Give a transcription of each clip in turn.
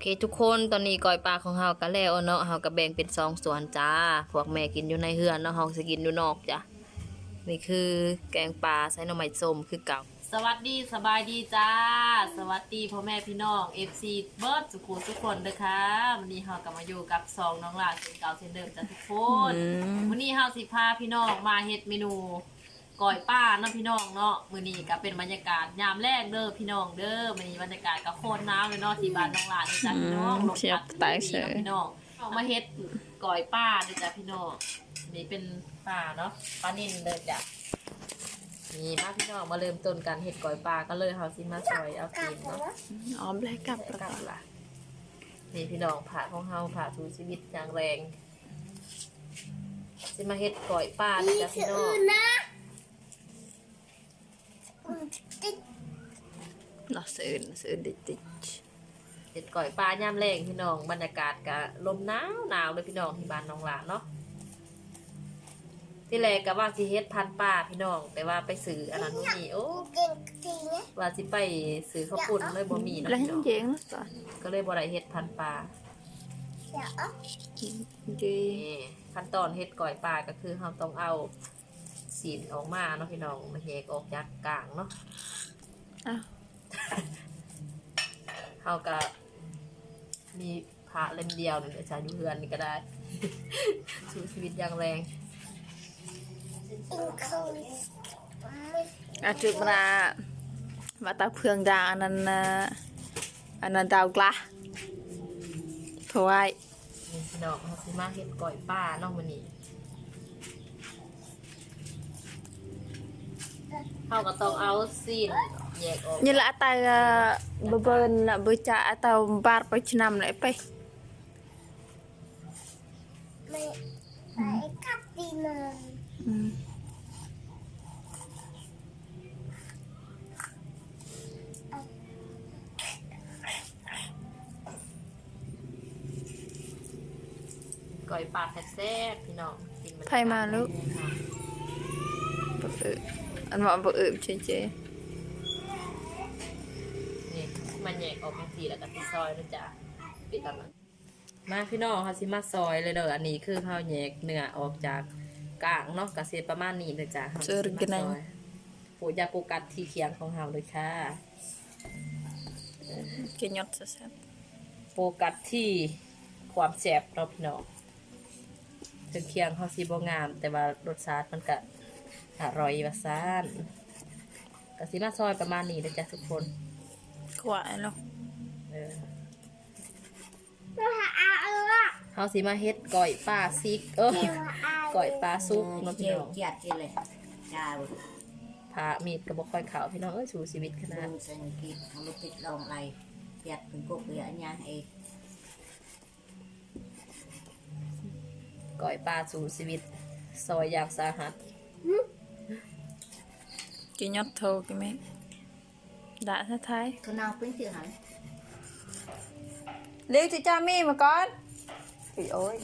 เคทุกคนตอนนี้ก้อยปลาของเฮาก็แล้วเนาะเฮาก็แบ่งเป็นสองส่วนจ้า พวกแม่กินอยู่ในเฮือนเนาะเฮาสิกินอยู่นอกจ้ะนี่คือแกงปลาใส่หน่อไม้ส้มคือเก่า สวัสดีสบายดีจ้า สวัสดีพ่อแม่พี่น้อง FC เบิร์ดสุขุทุกคนเด้อค่ะวันนี้เฮาก็มาอยู่กับสองน้องหลานเช่นเก่าเช่นเดิมจ้ะทุกคนอืมวันนี้เฮาสิพาพี่น้องมาเฮ็ดเมนู ก่อยป้าเนาะพี่น้องเนาะมื้อนี้ก็เป็นบรรยากาศยามแรกเด้อพี่น้องเด้อมื้อนี้บรรยากาศก็โคตรหนาวเลยเนาะที่บ้านน้องหลานนี่จ้ะพี่น้องอืมลมเชียพับดตายดีเฉยเนาะพี่น้องเอามาเฮ็ดก่อยป้าเด้อจ้ะพี่น้องนี่เป็นป้าเนาะป้านิ่นเด้อจ้ะนี่มาพี่น้องมาเริ่มต้นการเฮ็ดก่อยปลาก็เลยเฮาสิมาซอยเอากินเนาะอ๋อแบล็กกลับกแล้วลับล่ะนี่พี่น้องผ่าของเฮาผ่าสู่ชีวิตอย่างแรงสิมาเฮ็ดก่อยป้าเด้อจ้ะพี่น้อง เนาะสื่นสื่นดิจิเห็ดก่อยปลาย่ำแรงพี่น้องบรรยากาศกะลมหนาวหนาวเลยพี่น้องที่บ้านน้องหลานเนาะที่แรกก็ว่าสิเฮ็ดพันธุ์ปลาพี่น้อง แต่ว่าไปซื้ออันนั้นบ่มีโอ้ว่าสิไปซื้อข้าวปุ้นเลยบ่มีเนาะแล้วพี่น้องเจ๋งนะจ๊ะก็เลยบ่ได้เฮ็ดพันธุ์ปลาดีนี่ขั้นตอนเฮ็ดก่อยปลาก็คือเราต้องเอาสีนออกมาเนาะพี่น้องมาแหกออกจากกลางเนาะอ้าว เฮาก็มีพระเล่มเดียวนี่เดี๋ยวจะอยู่เฮือนนี่ก็ได้ สู้ชีวิตอย่างแรงอาจุดมามาตาเพืองดาอันนั้นนะอันนั้นดาวกล้าเพราะว่านี่พี่น้องเขาสิมาเฮ็ดก่อยป้าน้องมันนี่ เขาก็ต้องเอาซีนแยกออก นี่ละอัตราเบเบิร์นละเบอร์จ่าอัตราบาร์ไปชนำเลยไป อืม ก่อยป้าแซ่บๆพี่น้องกินน ไผมาลูกบ่เออ อันว่าบ่เออเฉยนี่มันแยกออกเป็นสีแล้วก็สิซอยนะจ๊ะปิดตอนนั้นมาพี่น้องเขาสิมาซอยเลยเด้ออันนี้คือเขาแยกเนื้อออกจากกลางเนาะก็สิประมาณนี้เลยจ้ะเขาสิมาซอยปูยาปูกัดที่เคียงของเฮาเลยค่ะๆกินยอดแซ่บโฟกัสที่ความแสบเราะพี่น้องถึงเคียงเขาซีบงาม แต่ว่ารสชาติมันก็ อร่อยว่าซ่านกะสิมาซอยประมาณนี้นะจ๊ะทุกคนๆกว่าเนาะเออเขาสิมาเฮ็ดก่อยปลาซิก เออก่อยปลาซุกเนาะพี่เจียวน้องเจียดกินเลยจ้าบุญพามีดกระบอกค่อยขาวพี่น้องเอ้ยชูชีวิตขนาดดูสังกิตทำลูกติดลองไรเจียดเป็นพวกเหลืออันยังเองก่อยปลาชูชีวิต ซอยอย่างสาหัส กินยอดโทกินไหมด่าท้าทายคุณนางเป็นชื่อหันเรียกจิจ้ามีมาก่อนอุ๊ยโอ้ย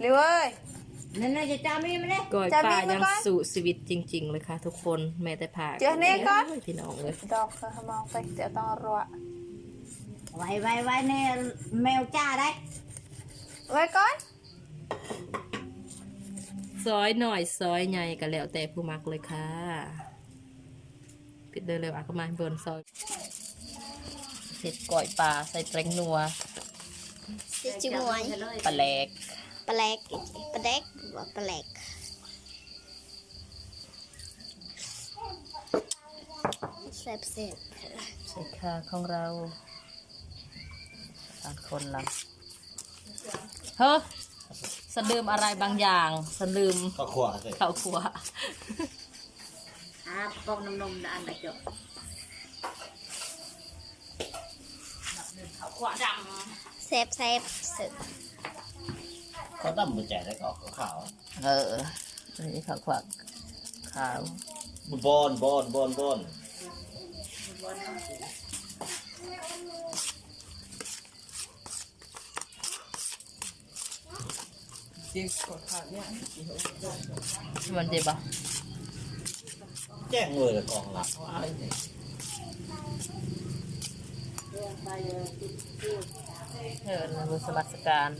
เร็วเอ้ยนั่นน่ะจะจ้ามีไหมเนี่ยก่อยจะปมีลาไหมยังก่อนสู่ชีวิตจริง ๆ เลยค่ะ ทุกคนแม้แต่ผ่าเดี๋ยวนี้ก่อน โยพี่น้องเลยดอกเขามองไปเดี๋ยวต้องรอไว้ไว้ไว้เนี่ยแมวจ้าได้ไว้ก่อนซอยหน่อยซอยใหญ่ก็แล้วแต่ผู้มักเลยค่ะ ปิดเลยเร็วๆอะก็มาเบิร์นซอยเห็ดก่อยปลาใส่แตงนัวจิมวยปลาแหลกปลาแหลกปลาแดกว่าปลาแหลกแซ่บแซ่บใช่ค่ะของเราต่างคนละเฮ้อสะลืมอะไรบางอย่างสะลืมก็ขวาสิข้าวคั่วอ่า ปองนมๆนะอันไหนจบขวคั่วดแซ่บแซ่บเขาตั้มมือแจกแล้ก็ออกขาวเอออันนี้ขาวคั่วขาวบอนบอนบอนบอนมันเจ็บปะ แจ้งเลยละกองหลักไปเลยติดเออมือสมัครสการ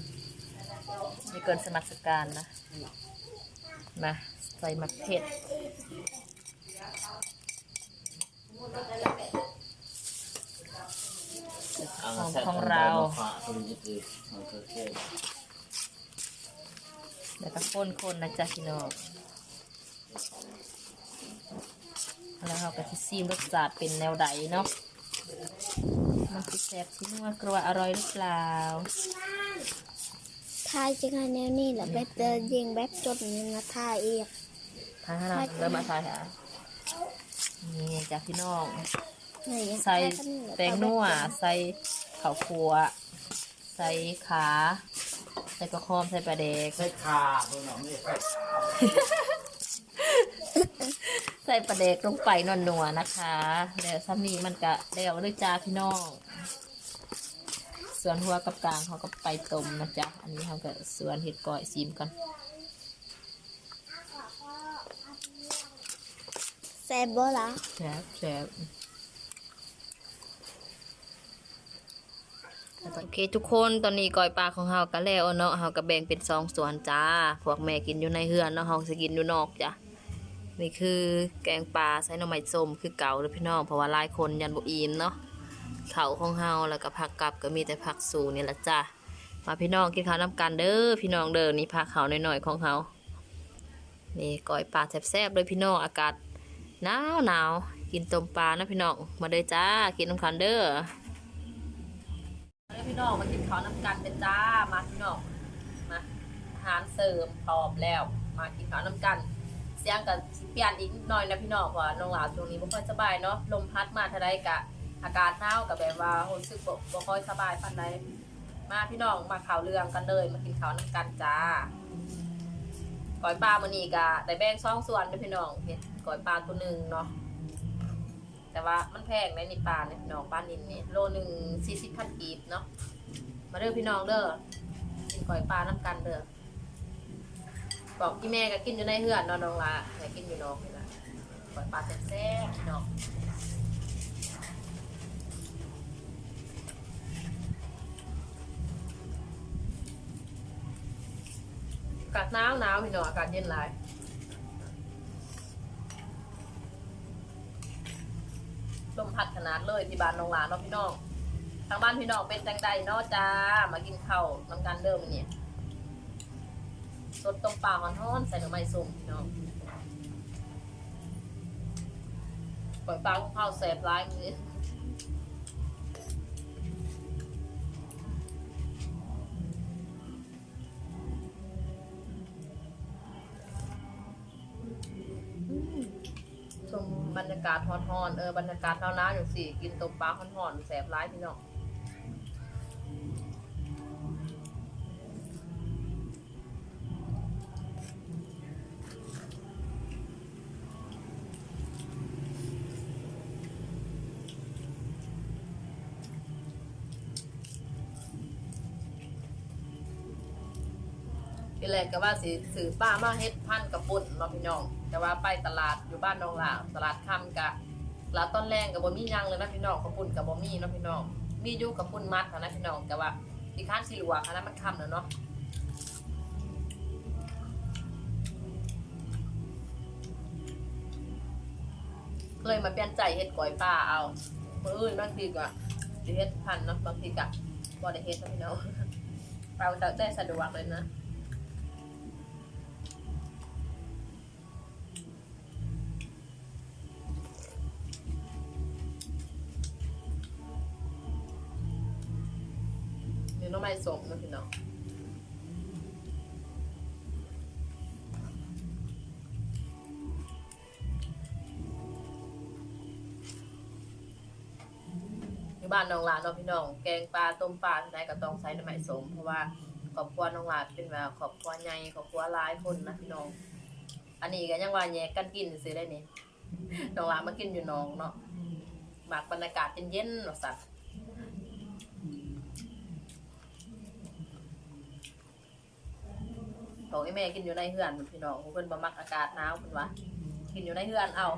มีเกินสมัครสการนะ มาใส่มะเขือของแซ่บของเราแค่แล้วก็คนคนๆนะจ๊ะพี่น้อง เราก็จะซีมรสชาติเป็นแนวใดเนาะมันจะแซ่บที่นัวกรัวอร่อยหรือเปล่าทายจังไงแนวนี้แหละไปเจอยิงแบบจดนี่มาทายอีกทานเราเริ่มมาทายหานี่จ้ะพี่น้องนี่ใส่ทายกันนี่หละแตงนัวใส่ข้าวคั่วใส่ขา ใส่กระคอมใส่ปลาแดกใส่ขาเพื่อนเราไม่ได้ ใส่ใส่ปลาแดกลงไปนวลนัวๆนะคะ แล้วซ้ำนี้มันก็แล้วด้วยจ้าพี่น้อง ส่วนหัวกับกลางเขาก็ไปต้มนะจ๊ะ อันนี้เขาก็ส่วนเห็ดก่อยซีมก่อนแซ่บบ่ล่ะแซ่บแซ่บโอเคทุกคนตอนนี้ก่อยปลาของเฮาก็แล้วเนาะเฮาก็แบ่งเป็นสองส่วนจ้า พวกแม่กินอยู่ในเฮือนเนาะเฮาสิกินอยู่นอกจ้ะ นี่คือแกงปลาใส่หน่อไม้ส้มคือเก่าเลยพี่น้องเพราะว่าหลายคนยันบ่อิ่มเนาะเขาของเฮาแล้วก็ผักกลับก็มีแต่ผักสูนี่แหละจ้ะมาพี่น้องกินข้าวน้ำกันเด้อพี่น้องเด้อนี่ผักเขาหน่อยๆของเฮานี่ก้อยปลาแซ่บๆเลยพี่น้องอากาศหนาวหนาวกินต้มปลานะพี่น้องมาเด้อจ้ากินน้ำกันเด้อมาเด้อพี่น้องมากินข้าวน้ำกันเด้อจ้ามาพี่น้องมาอาหารเสริมพร้อมแล้ว มากินข้าวน้ำกัน เสียงกับเปลี่ยนอีกหน่อยนะพี่น้องพราะว่าน้องหลาช่วงนี้บ่ค่อยสบายเนาะลมพัดมาเท่าใดกะอากาศหนาวกับแบบว่ารู้สึกบ่บ่ค่อยสบายปานใดมาพี่น้องมาข่าวเรื่องกันเลยมากินข้าวน้ำกันจ้าก้อยปลามื้อนี้ก็ได้แบ่งสองส่วนเด้อพี่น้องเฮ็ดก้อยปลาตัวหนึงเนาะแต่ว่ามันแพงในนี่ปลาเนี่ยพี่น้องปลานิลนี่โลหนึ่ง40พันกีบเนาะมาเด้อพี่น้องเด้อกินก้อยปลาน้ำกันเด้อ บอกพี่แม่ก็กินอยู่ในเฮือนเนอนน้องละแต่กินอยู่นอกนี่ละปล่อยปลาแซ่บๆเนาะอากาศหนาวหนาวพี่น้องอากาศเย็นหลายลมพัดขนาดเลยที่บ้านน้องลานเนาะพี่น้องทางบ้านพี่น้องเป็นจังใดเนาะจ้ามากินข้าวน้ำกันเดิมอเนี่ย สดต้มปลาฮ้อนๆใส่หน่อไม้ส้มพี่น้องปล่อยปลาข้าวแสบร้ายมือชมบรรยากาศฮ้อนๆเออบรรยากาศหนาวๆอยู่สิกินต้มปลาฮ้อนๆแสบร้ายพี่น้อง ทีแรกก็ว่าสิซื้อป้ามาเฮ็ดพันกับปุ่นเนาะพี่น้อง แต่ว่าไปตลาดอยู่บ้านน้องหลาตลาดค่ำกะตลาดต้นแรงกับบ่มียังเลยนะพี่น้องกับปุ่นกับบ่มีเนาะพี่น้อง มีอยู่กับปุ่นมัดนะพี่น้องแต่ว่าที่ข้านสิลวกอันนั้นมันค่ำแล้วเนาะเลยมาเปลี่ยนใจเฮ็ดก๋อยปลาเอามื้ออื่นบางทีก็เฮ็ดพันเนาะบางทีก็บ่ได้เฮ็ดนะพี่น้องเราจะได้สะดวกเลยนะ น้องไม้สมนะพี่น้องบ้านน้องหลานเนาะพี่น้องแกงปลาต้มปลาที่ไหนก็ต้องใช้น้ำไม้สม เพราะว่าครอบครัวน้องหลานเป็นแบบครอบครัวใหญ่ครอบครัวหลายคนนะพี่น้อง อันนี้ก็ยังว่าแยกกันกินซื้อได้นี่น้องหลานมากินอยู่น้องเนาะหมากบรรยากาศเย็นๆเนาะสัตว์ ของไอ้แม่กินอยู่ในเฮือนพี่น้องเพิ่นบ่มักอากาศหนาวเพิ่นว่ากินอยู่ในเฮือนเอา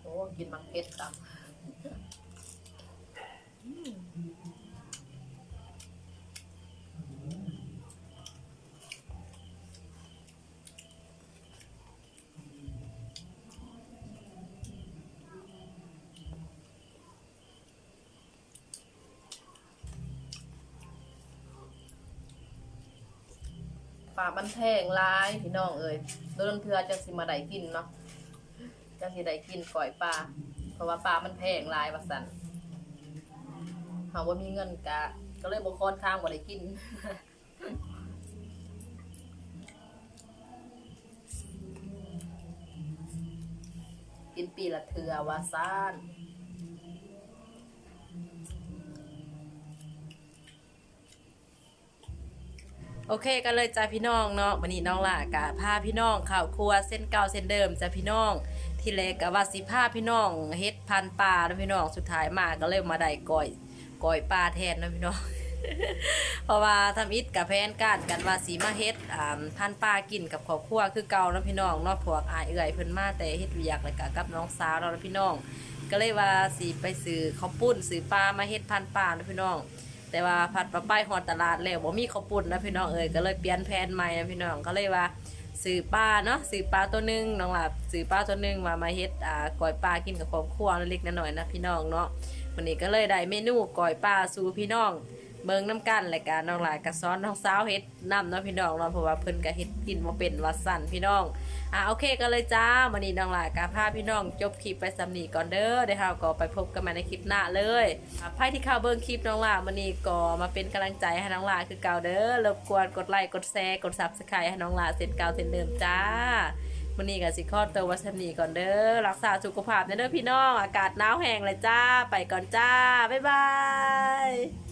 โอ้กินมังเพชรตำ ป่ามันแพงลายพี่น้องเอ้ยโดนเทือจังสิมาได้กินเนาะจังสิได้กินก่อยปลาเพราะว่าปลามันแพงลายว่าซั่นเฮาบ่มีเงินกะก็เลยบ่คอนข้างบ่ได้กินกินปีละเทือว่าซ่าน โอเคกันเลยจ้าพี่น้องเนาะวันนี้น้องล่ะกะพาพี่น้องข่าวครัวเส้นเก่าเส้นเดิมจ้าพี่น้อง ที่แรกกะว่าสิพาพี่น้องเฮ็ดพันปลาแล้วพี่น้องสุดท้ายมาก็เลยมาได้ก้อยก้อยปลาแทนนะพี่น้องเพราะว่าทำอิดกับแพนการกันว่าสีมาเฮ็ดอ่าพันปลากินกับครอบครัวคือเก่านะพี่น้องเนาะพวกอายเอื่อยเพิ่นมาแต่เฮ็ดเวียกแล้วก็กับน้องสาวเรานะพี่น้อง ก็เลยว่าสิไปซื้อข้าวปุ้นซื้อปลามาเฮ็ดพันปลานะพี่น้อง แต่ว่าผัดปลาป้ายฮอดตลาดแล้วบ่มีข้าวปุ้นนะพี่น้องเอ้ยก็เลยเปลี่ยนแผนใหม่นะพี่น้องก็เลยว่าซื้อปลาเนาะซื้อปลาตัวหนึงน้องหลับซื้อปลาตัวหนึงมามาเฮ็ดอ่าก้อยปลากินกับครอบครัวเล็กๆน้อยๆนะพี่น้องเนาะวันนี้ก็เลยได้เมนูก้อยปลาสู่พี่น้องเบิ่งน้ำกันรายการน้องหลายกับซ้อนน้องสาวเฮ็ดนำเนาะพี่น้องเนาะเพราะว่าเพิ่นก็เฮ็ดกินมาเป็นวัดสั่นพี่น้อง อะโอเคก็เลยจ้าวันนี้น้องหลายกับพาพี่น้องจบคลิปไปสำนีก่อนเด้อเดี๋ยวเราก็ไปพบกันใหม่ในคลิปหน้าเลยอ่ที่เข้าเบิ่งคลิปน้องหลาวันนี้ก็มาเป็นกำลังใจให้น้องหลาคือเก่าเด้อรบกวนกดไลค์กดแชร์กด Subscribe ให้น้องหลาเสร็จเก่าเสร็จเดิมจ้าวันนี้ก็สิขอตัวไวัสนีก่อนเด้อรักษาสุขภาพเด้อพี่น้องอากาศหนาวแห้งเลยจ้า ไปก่อนจ้า บ๊ายบาย